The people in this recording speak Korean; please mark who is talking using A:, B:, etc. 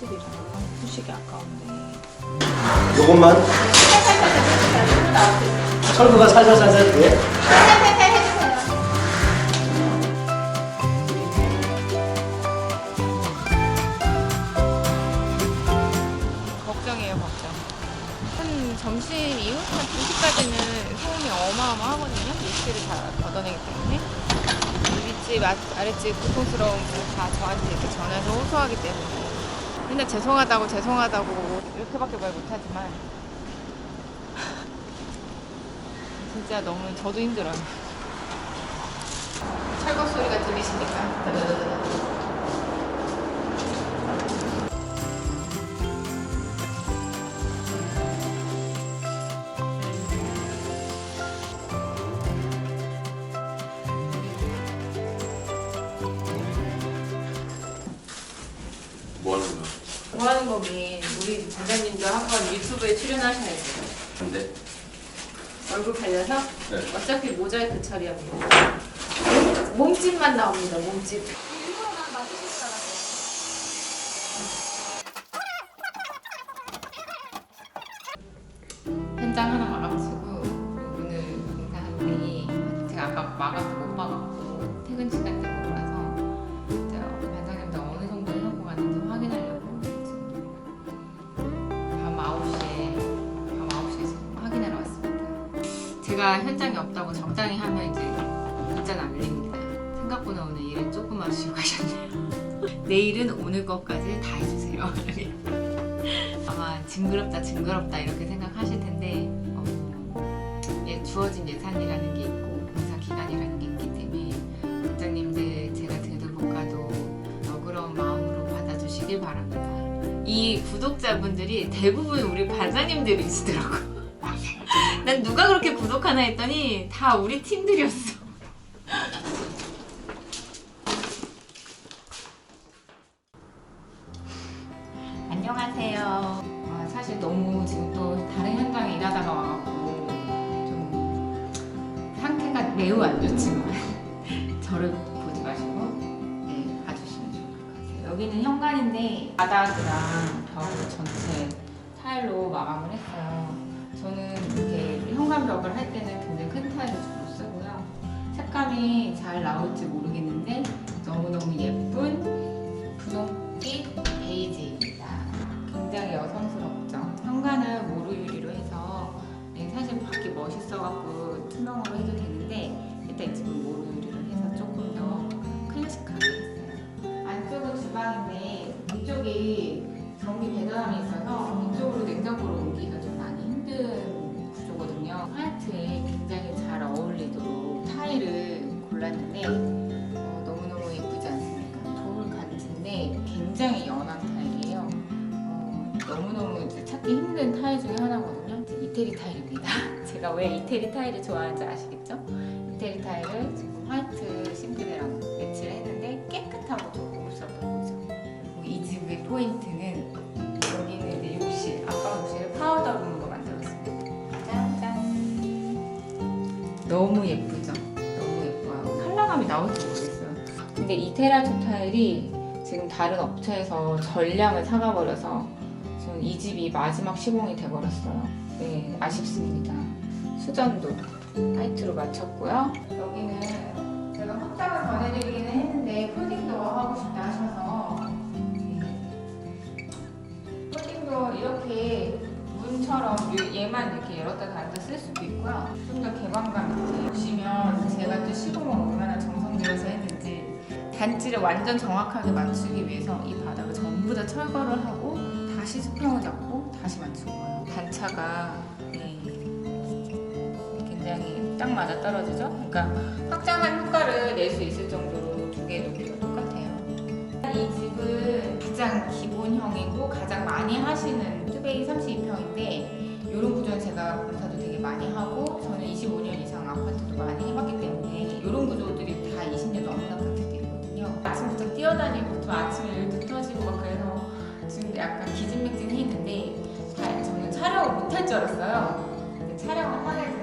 A: 사실이라 부식이 아까운데.
B: 요것만 철구가 살살살살 돼.
A: 걱정이에요, 걱정. 한 점심 이후 한 2시까지는 소음이 어마어마하거든요. 밀실을 다 걷어내기 때문에. 윗집, 아, 아랫집 고통스러운 거다 저한테 이렇게 전해서 호소하기 때문에. 맨날 죄송하다고, 죄송하다고 이렇게밖에 말 못하지만. 진짜 너무 저도 힘들어요. 철거 소리가 들리십니까?
C: 거야?
A: 뭐 하는 거긴 우리 부장님도 한 번 유튜브에 출연하셔야 돼요.
C: 근데?
A: 얼굴 가려서
C: 네.
A: 어차피 모자이크 처리합니다. 몸집만 나옵니다. 몸집. 현장 하나 막 제가 현장에 없다고 적당히 하면 이제 문자는 안 밀립니다. 생각보다 오늘 일을 조금 하시고 가셨네요. 내일은 오늘 것까지 다 해주세요. 아마 징그럽다 징그럽다 이렇게 생각하실 텐데 어, 예, 주어진 예산이라는 게 있고 공사 기간이라는 게 있기 때문에 원장님들 제가 들들볶아도 너그러운 마음으로 받아주시길 바랍니다. 이 구독자분들이 대부분 우리 반장님들이시더라고. 난 누가 그렇게 구독하나 했더니 다 우리 팀들이었어. 안녕하세요. 아, 사실 너무 지금 또 다른 현장에 일하다가 와갖고 좀 상태가 매우 안 좋지만 저를 보지 마시고 네, 봐주시면 좋을 것 같아요. 여기는 현관인데 바닥이랑 벽 전체 타일로 마감을 했어요. 저는 이렇게 현관 벽을 할 때는 굉장히 큰 타일을 주로 쓰고요. 색감이 잘 나올지 모르겠는데 너무너무 예쁜 분홍빛 베이지입니다. 굉장히 여성스럽죠. 현관은 모루 유리로 해서 네, 사실 밖이 멋있어갖고 투명으로 해도 되는데 일단 지금 모루 유리로 해서 조금 더 클래식하게 했어요. 안쪽은 주방인데 이쪽이 전기 배관함이 있어서 이쪽으로 냉장고를 옮기기가 좀 많이 힘든 구조거든요. 화이트에 굉장히 잘 어울리도록 타일을 골랐는데 어, 너무너무 예쁘지 않습니까? 돌 간지인데 굉장히 연한 타일이에요. 어, 너무너무 찾기 힘든 타일 중에 하나거든요. 이태리 타일입니다. 제가 왜 이태리 타일을 좋아하는지 아시겠죠? 이태리 타일을 지금 화이트 싱크대랑 매치를 했는데 깨끗하고 좀 컬러감이 나올지 모르겠어요. 근데 이 테라조 타일이 지금 다른 업체에서 전량을 사가버려서 저는 이 집이 마지막 시공이 돼버렸어요. 네, 아쉽습니다. 수전도 화이트로 맞췄고요. 여기는 제가 확장을 전해드리기는 했는데 폴딩도 하고 싶다 하셔서 네. 폴딩도 이렇게 문처럼 요- 얘만 이렇게 열었다 닫았다 쓸 수도 있고요. 좀 더 개방감 있게 단지를 완전 정확하게 맞추기 위해서 이 바닥을 전부 다 철거를 하고 다시 수평을 잡고 다시 맞춘 거예요. 단차가 네, 굉장히 딱 맞아 떨어지죠. 그러니까 확장한 효과를 낼 수 있을 정도로 두 개의 높이가 똑같아요. 이 집은 가장 기본형이고 가장 많이 하시는 투베이 32평인데 이런 구조는 제가 공사도 되게 많이 하고 저는 25년 이상 아파트도 많이 해봤기 때문에 뛰어다니고 또 아침에 일도 터지고 막 그래서 지금 약간 기진맥진했는데 다- 저는 촬영을 못할 줄 알았어요. 촬영을 하게